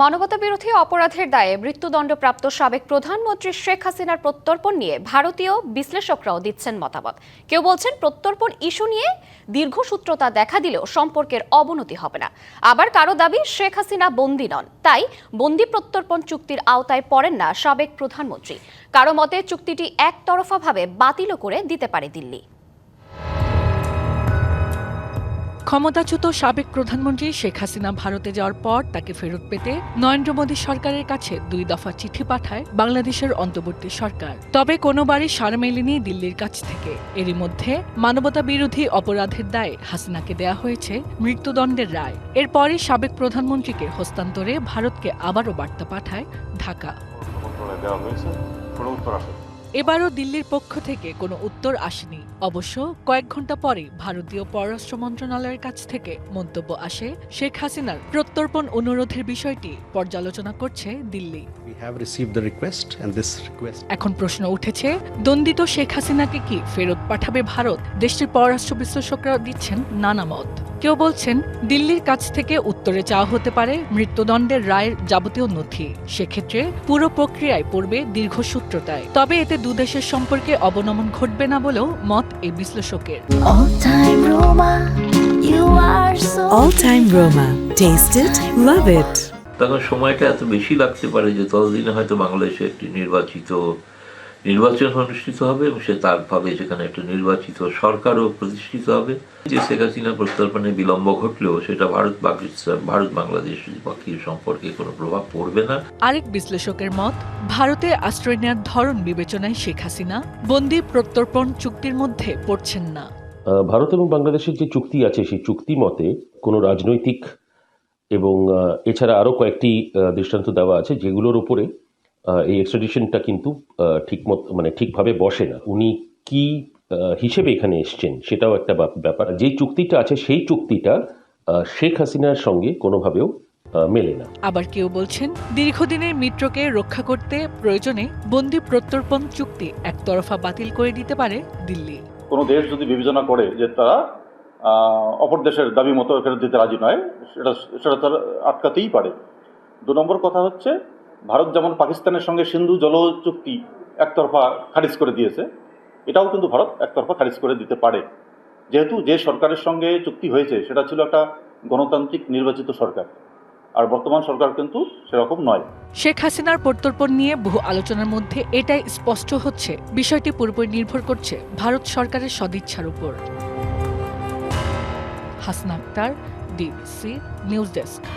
মানবতা বিরোধী অপরাধের দায়ে মৃত্যুদণ্ডপ্রাপ্ত সাবেক প্রধানমন্ত্রী শেখ হাসিনার প্রত্যর্পণ নিয়ে ভারতীয় বিশ্লেষকরাও দিচ্ছেন মতামত। কেউ বলছেন প্রত্যর্পণ ইস্যু নিয়ে দীর্ঘসূত্রতা দেখা দিলেও সম্পর্কের অবনতি হবে না। আবার কারও দাবি, শেখ হাসিনা বন্দী নন। তাই বন্দি প্রত্যর্পণ চুক্তির আওতায় পড়েন না সাবেক প্রধানমন্ত্রী। কারও মতে, চুক্তিটি একতরফাভাবে বাতিলও করে দিতে পারে দিল্লি। ক্ষমতাচ্যুত সাবেক প্রধানমন্ত্রী শেখ হাসিনা ভারতে যাওয়ার পর তাকে ফেরত পেতে নরেন্দ্র মোদী সরকারের কাছে দুই দফা চিঠি পাঠায় বাংলাদেশের অন্তর্বর্তী সরকার। তবে কোনোবারই সার মেলেনি দিল্লির কাছ থেকে। এরই মধ্যে মানবতা বিরোধী অপরাধের দায়ে হাসিনাকে দেয়া হয়েছে মৃত্যুদণ্ডের রায়। এরপরই সাবেক প্রধানমন্ত্রীকে হস্তান্তরে ভারতকে আবারও বার্তা পাঠায় ঢাকা। এবারও দিল্লির পক্ষ থেকে কোনো উত্তর আসেনি। অবশ্য কয়েক ঘণ্টা পরে ভারতীয় পররাষ্ট্র মন্ত্রণালয়ের কাছ থেকে মন্তব্য আসে শেখ হাসিনার প্রত্যর্পণ অনুরোধের বিষয়টি পর্যালোচনা করছে দিল্লি। এখন প্রশ্ন উঠেছে দণ্ডিত শেখ হাসিনাকে কি ফেরত পাঠাবে ভারত? দেশটির পররাষ্ট্র বিশ্লেষকরা দিচ্ছেন নানা মত। কেউ বলছেন দিল্লির কাছ থেকে উত্তরে চাওয়া হতে পারে মৃত্যুদণ্ডের রায়ের যাবতীয় নথি। সেক্ষেত্রে পুরো প্রক্রিয়ায় পড়বে দীর্ঘসূত্রতায় তবে এতে দুদেশের সম্পর্কে অবনমন ঘটবে না বলেও মত এই বিশ্লেষকের। Love it. তখন সময়টা এত বেশি লাগতে পারে যে ততদিনে হয়তো বাংলাদেশে একটি নির্বাচিত নির্বাচন অনুষ্ঠিত হবে এবং সে তার ফলে সেখানে একটা নির্বাচিত সরকারও প্রতিষ্ঠিত হবে। যে শেখ হাসিনা প্রত্যর্পণে বিলম্ব ঘটলেও সেটা ভারত পাকিস্তান ভারত বাংলাদেশ পাখির সম্পর্কে কোনো প্রভাব পড়বে না। আরেক বিশ্লেষকের মত ভারতে আশ্রয় নেওয়ার ধরন বিবেচনায় শেখ হাসিনা বন্দি প্রত্যর্পণ চুক্তির মধ্যে পড়ছেন না। ভারত এবং বাংলাদেশের যে চুক্তি আছে সেই চুক্তি মতে কোনো রাজনৈতিক এবং এছাড়া আরও কয়েকটি দৃষ্টান্ত দেওয়া আছে যেগুলোর উপরে এই এক্সট্রাডিশনটা কিন্তু ঠিক মত মানে ঠিকভাবে বসে না। উনি কি হিসেবে এখানে এসছেন সেটাও একটা ব্যাপ- ব্যাপার। যেই চুক্তিটা আছে সেই চুক্তিটা শেখ হাসিনার সঙ্গে কোনোভাবেও মেলে না। আবার কেউ বলছেন দীর্ঘদিনের মিত্রকে রক্ষা করতে প্রয়োজনে বন্দি প্রত্যর্পণ চুক্তি একতরফা বাতিল করে দিতে পারে দিল্লি। কোনো দেশ যদি বিবেচনা করে যে তারা অপর দেশের দাবি মতো ফেরত দিতে রাজি নয় সেটা সেটা তারা আটকাতেই পারে। দু নম্বর কথা হচ্ছে ভারত যেমন পাকিস্তানের সঙ্গে সিন্ধু জল চুক্তি একতরফা খারিজ করে দিয়েছে, এটাও কিন্তু ভারত একতরফা খারিজ করে দিতে পারে। যেহেতু যে সরকারের সঙ্গে চুক্তি হয়েছে, সেটা ছিল একটা গণতান্ত্রিক নির্বাচিত সরকার। আর বর্তমান সরকার কিন্তু সেরকম নয়। শেখ হাসিনার প্রত্যর্পণ নিয়ে বহু আলোচনার মধ্যে এটাই স্পষ্ট হচ্ছে। বিষয়টি পুরোপুরি নির্ভর করছে ভারত সরকারের সদিচ্ছার উপর। Hasna Akter, DBC news desk.